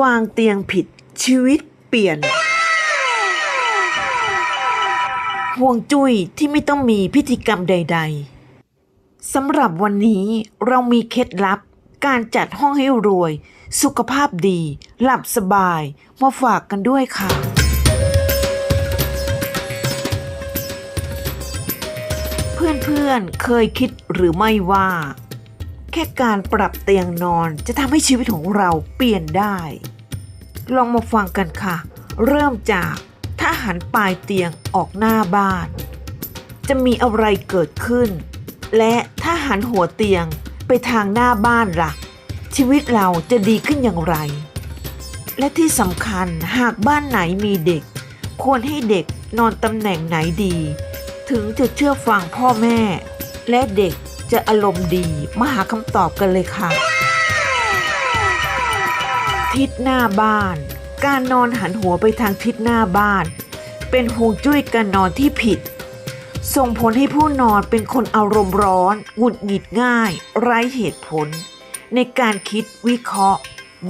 วางเตียงผิดชีวิตเปลี่ยน ห่วงจุ้ยที่ไม่ต้องมีพิธีกรรมใด ๆสำหรับวันนี้เรามีเคล็ดลับการจัดห้องให้รวย สุขภาพดี หลับสบาย มาฝากกันด้วยค่ะ เพื่อนๆเคยคิดหรือไม่ว่า ค่การปรับเตียงนอนจะทำให้ชีวิตของเราเปลี่ยนได้ ลองมาฟังกันค่ะ เริ่มจากถ้าหันปลายเตียงออกหน้าบ้าน จะมีอะไรเกิดขึ้น และถ้าหันหัวเตียงไปทางหน้าบ้านล่ะ ชีวิตเราจะดีขึ้นอย่างไร และที่สำคัญหากบ้านไหนมีเด็ก ควรให้เด็กนอนตำแหน่งไหนดี ถึงจะเชื่อฟังพ่อแม่ และเด็ก จะอารมณ์ดี มาหาคำตอบกันเลยค่ะ ทิศหน้าบ้าน การนอนหันหัวไปทางทิศหน้าบ้าน เป็นห่วงจุ้ยการนอนที่ผิด ส่งผลให้ผู้นอนเป็นคนอารมณ์ร้อนหงุดหงิดง่าย ไร้เหตุผล ในการคิดวิเคราะห์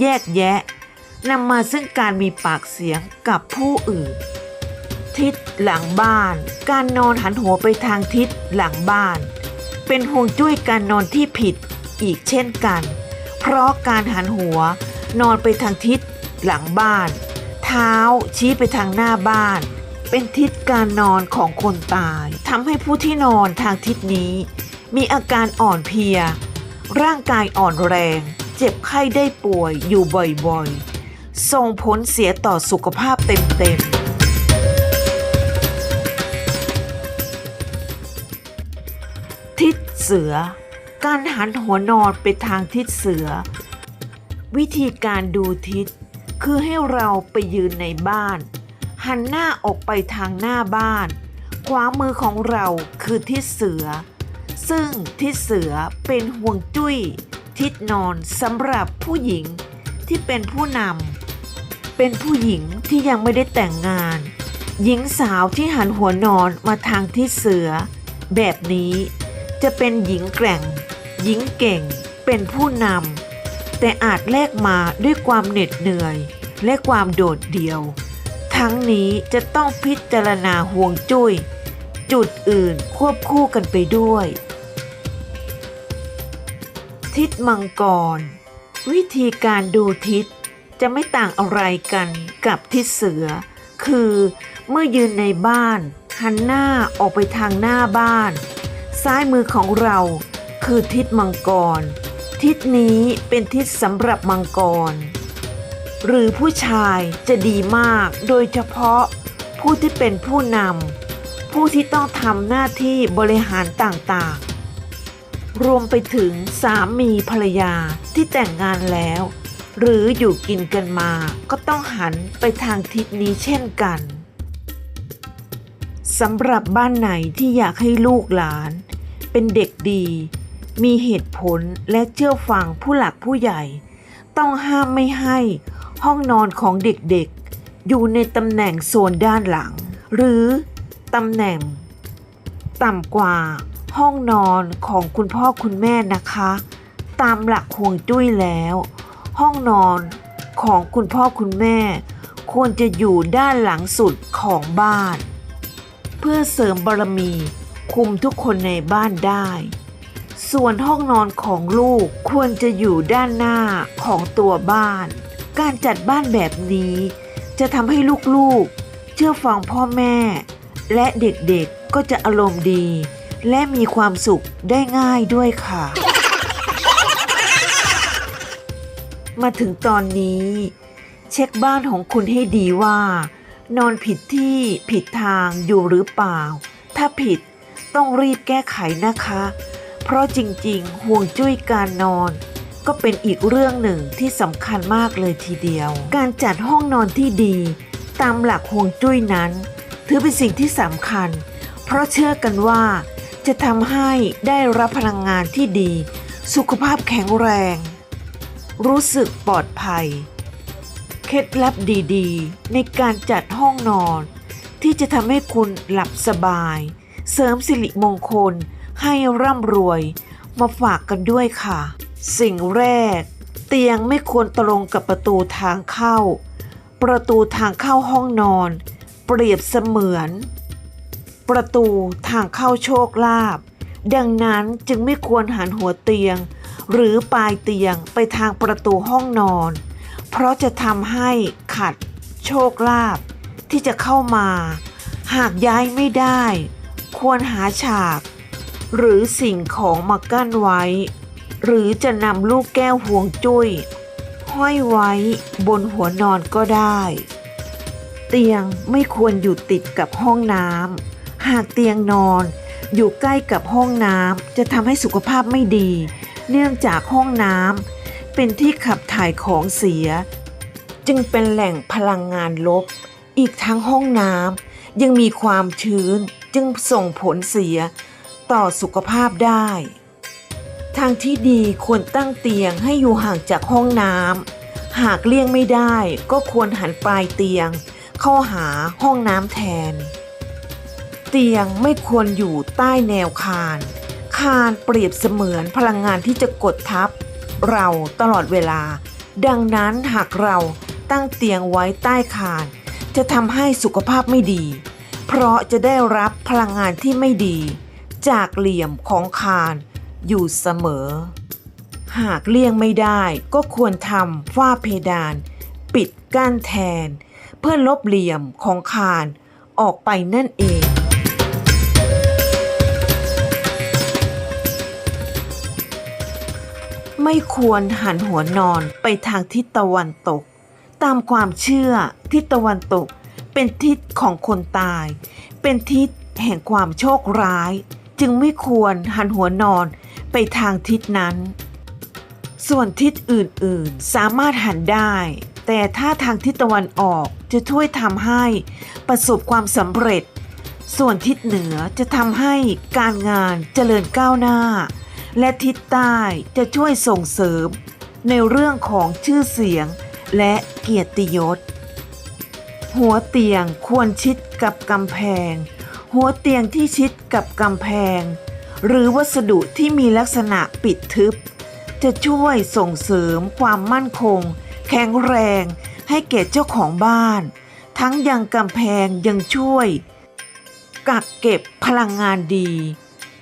แยกแยะนำมาซึ่งการมีปากเสียงกับผู้อื่น ทิศหลังบ้าน การนอนหันหัวไปทางทิศหลังบ้าน เป็นห่วงจุ้ยการนอนที่ผิดอีกเช่นกัน เพราะการหันหัวนอนไปทางทิศหลังบ้าน เท้าชี้ไปทางหน้าบ้าน เป็นทิศการนอนของคนตายทำให้ผู้ที่นอนทางทิศนี้ มีอาการอ่อนเพลีย ร่างกายอ่อนแรง เจ็บไข้ได้ป่วยอยู่บ่อยๆ ส่งผลเสียต่อสุขภาพเต็มๆ เสือ การหันหัวนอนไปทางทิศเสือ วิธีการดูทิศ คือให้เราไปยืนในบ้าน หันหน้าออกไปทางหน้าบ้าน ขวามือของเราคือทิศเสือ ซึ่งทิศเสือเป็นห่วงจุ้ย ทิศนอนสำหรับผู้หญิงที่เป็นผู้นำเป็นผู้หญิงที่ยังไม่ได้แต่งงาน หญิงสาวที่หันหัวนอนมาทางทิศเสือ แบบนี้ จะเป็นหญิงแกร่ง หญิงเก่ง เป็นผู้นำแต่อาจแลกมาด้วยความเหน็ดเหนื่อย และความโดดเดี่ยว ทั้งนี้จะต้องพิจารณาห่วงจุ้ย จุดอื่นควบคู่กันไปด้วย ทิศมังกร วิธีการดูทิศจะไม่ต่างอะไรกันกับทิศเสือ คือเมื่อยืนในบ้านหันหน้าออกไปทางหน้าบ้าน ซ้ายมือของเราคือทิศมังกร ทิศนี้เป็นทิศสำหรับมังกร หรือผู้ชายจะดีมากโดยเฉพาะผู้ที่เป็นผู้นำผู้ที่ต้องทำหน้าที่บริหารต่างๆ รวมไปถึงสามีภรรยาที่แต่งงานแล้ว หรืออยู่กินกันมาก็ต้องหันไปทางทิศนี้เช่นกันสำหรับบ้านไหนที่อยากให้ลูกหลาน เป็นเด็กดี มีเหตุผลและเชื่อฟังผู้หลักผู้ใหญ่ ต้องห้ามไม่ให้ห้องนอนของเด็กๆ อยู่ในตำแหน่งโซนด้านหลัง หรือตำแหน่ง ต่ำกว่าห้องนอนของคุณพ่อคุณแม่นะคะ ตามหลักห่วงจุ้ยแล้ว ห้องนอนของคุณพ่อคุณแม่ ควรจะอยู่ด้านหลังสุดของบ้าน เพื่อเสริมบารมี คุมทุกคนในบ้านได้ ส่วนห้องนอนของลูกควรจะอยู่ด้านหน้าของตัวบ้าน การจัดบ้านแบบนี้ จะทำให้ลูกๆ เชื่อฟังพ่อแม่ และเด็กๆก็จะอารมณ์ดี และมีความสุขได้ง่ายด้วยค่ะ มาถึงตอนนี้ เช็คบ้านของคุณให้ดีว่า นอนผิดที่ผิดทางอยู่หรือเปล่า ถ้าผิด ต้องรีบแก้ไขนะคะ เพราะจริงๆ ห่วงจุ้ยการนอน ก็เป็นอีกเรื่องหนึ่งที่สำคัญมากเลยทีเดียว การจัดห้องนอนที่ดี ตามหลักห่วงจุ้ยนั้น ถือเป็นสิ่งที่สำคัญ เพราะเชื่อกันว่า จะทำให้ได้รับพลังงานที่ดี สุขภาพแข็งแรง รู้สึกปลอดภัย เคล็ดลับดีๆ ในการจัดห้องนอนที่จะทำให้คุณหลับสบาย เสริมสิริมงคลให้ร่ำรวยมาฝากกันด้วยค่ะ สิ่งแรก เตียงไม่ควรตรงกับประตูทางเข้า ประตูทางเข้าห้องนอน เปรียบเสมือน ประตูทางเข้าโชคลาภดังนั้นจึงไม่ควรหันหัวเตียง หรือปลายเตียงไปทางประตูห้องนอน เพราะจะทำให้ขัดโชคลาภที่จะเข้ามา หากย้ายไม่ได้ ควรหาฉาก หรือสิ่งของมากั้นไว้ หรือจะนำลูกแก้วห่วงจุ้ย ห้อยไว้บนหัวนอนก็ได้ เตียงไม่ควรอยู่ติดกับห้องน้ำหากเตียงนอนอยู่ใกล้กับห้องน้ำจะทำให้สุขภาพไม่ดี เนื่องจากห้องน้ำเป็นที่ขับถ่ายของเสีย จึงเป็นแหล่งพลังงานลบ อีกทั้งห้องน้ำ ยังมีความชื้นจึงส่งผลเสียต่อสุขภาพได้ ทางที่ดีควรตั้งเตียงให้อยู่ห่างจากห้องน้ำหากเลี่ยงไม่ได้ก็ควรหันปลายเตียง เข้าหาห้องน้ำแทน เตียงไม่ควรอยู่ใต้แนวคาน คานเปรียบเสมือนพลังงานที่จะกดทับ เราตลอดเวลา ดังนั้นหากเราตั้งเตียงไว้ใต้คาน จะทำให้สุขภาพไม่ดี เพราะจะได้รับพลังงานที่ไม่ดี จากเหลี่ยมของคานอยู่เสมอ หากเลี่ยงไม่ได้ก็ควรทำฝ้าเพดาน ปิดกั้นแทน เพื่อลบเหลี่ยมของคานออกไปนั่นเองไม่ควรหันหัวนอนไปทางทิศตะวันตก ตามความเชื่อทิศตะวันตก เป็นทิศของคนตาย เป็นทิศแห่งความโชคร้าย จึงไม่ควรหันหัวนอนไปทางทิศนั้น ส่วนทิศอื่นๆ สามารถหันได้ แต่ถ้าทางทิศตะวันออกจะช่วยทำให้ประสบความสำเร็จ ส่วนทิศเหนือจะทำให้การงานเจริญก้าวหน้า และทิศใต้จะช่วยส่งเสริม ในเรื่องของชื่อเสียง และเกียรติยศ หัวเตียงควรชิดกับกำแพง หัวเตียงที่ชิดกับกำแพง หรือวัสดุที่มีลักษณะปิดทึบ จะช่วยส่งเสริมความมั่นคง แข็งแรงให้แก่เจ้าของบ้าน ทั้งยังกำแพงยังช่วย กักเก็บพลังงานดี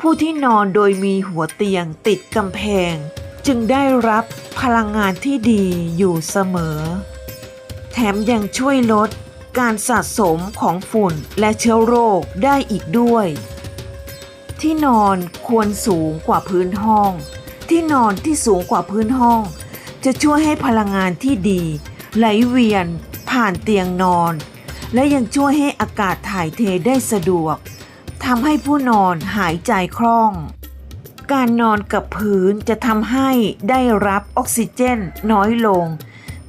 ผู้ที่นอนโดยมีหัวเตียงติดกำแพง จึงได้รับพลังงานที่ดีอยู่เสมอ แถมยังช่วยลดการสะสมของฝุ่นและเชื้อโรคได้อีกด้วย ที่นอนควรสูงกว่าพื้นห้อง ที่นอนที่สูงกว่าพื้นห้อง จะช่วยให้พลังงานที่ดี ไหลเวียนผ่านเตียงนอน และยังช่วยให้อากาศถ่ายเทได้สะดวกทำให้ผู้นอนหายใจคล่อง การนอนกับพื้นจะทำให้ได้รับออกซิเจนน้อยลง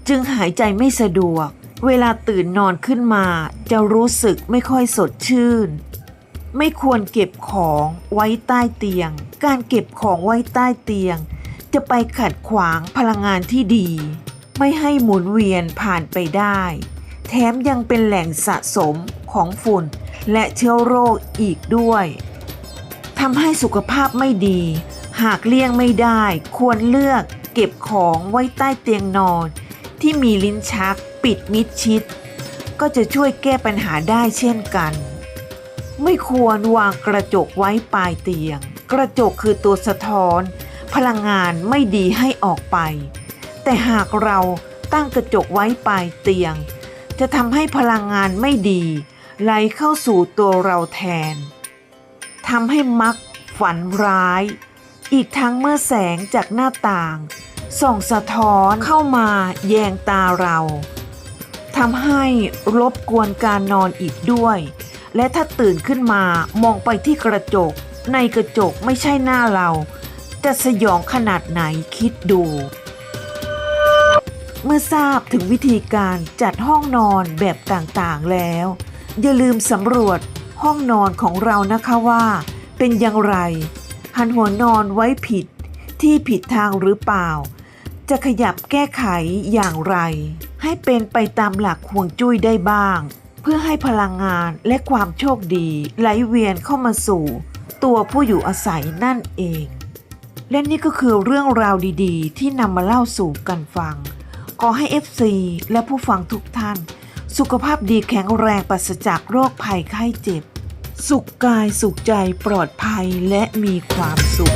จึงหายใจไม่สะดวก เวลาตื่นนอนขึ้นมา จะรู้สึกไม่ค่อยสดชื่น ไม่ควรเก็บของไว้ใต้เตียง การเก็บของไว้ใต้เตียง จะไปขัดขวางพลังงานที่ดี ไม่ให้หมุนเวียนผ่านไปได้ แถมยังเป็นแหล่งสะสมของฝุ่น และเชื้อโรคอีกด้วยำให้สุขภาพไม่ดี หากเลี่ยงไม่ได้ ควรเลือกเก็บของไว้ใต้เตียงนอน ที่มีลิ้นชักปิดมิดชิด ก็จะช่วยแก้ปัญหาได้เช่นกัน ไม่ควรวางกระจกไว้ปลายเตียง กระจกคือตัวสะท้อน พลังงานไม่ดีให้ออกไป แต่หากเราตั้งกระจกไว้ปลายเตียง จะทำให้พลังงานไม่ดีไหลเข้าสู่ตัวเราแทน ทำให้มักฝันร้าย อีกทั้งเมื่อแสงจากหน้าต่าง ส่องสะท้อนเข้ามาแยงตาเราทำให้รบกวนการนอนอีกด้วย และถ้าตื่นขึ้นมามองไปที่กระจก ในกระจกไม่ใช่หน้าเรา จะสยองขนาดไหนคิดดู เมื่อทราบถึงวิธีการจัดห้องนอนแบบต่างๆแล้ว อย่าลืมสำรวจ ห้องนอนของเรานะคะว่า เป็นอย่างไร หันหัวนอนไว้ผิดที่ผิดทางหรือเปล่า จะขยับแก้ไขอย่างไร ให้เป็นไปตามหลักห่วงจุ้ยได้บ้าง เพื่อให้พลังงานและความโชคดีไหลเวียนเข้ามาสู่ ตัวผู้อยู่อาศัยนั่นเอง และนี่ก็คือเรื่องราวดีๆ ที่นำมาเล่าสู่กันฟังขอให้ FC และผู้ฟังทุกท่าน สุขภาพดีแข็งแรงปราศจากโรคภัยไข้เจ็บ สุขกายสุขใจปลอดภัยและมีความสุข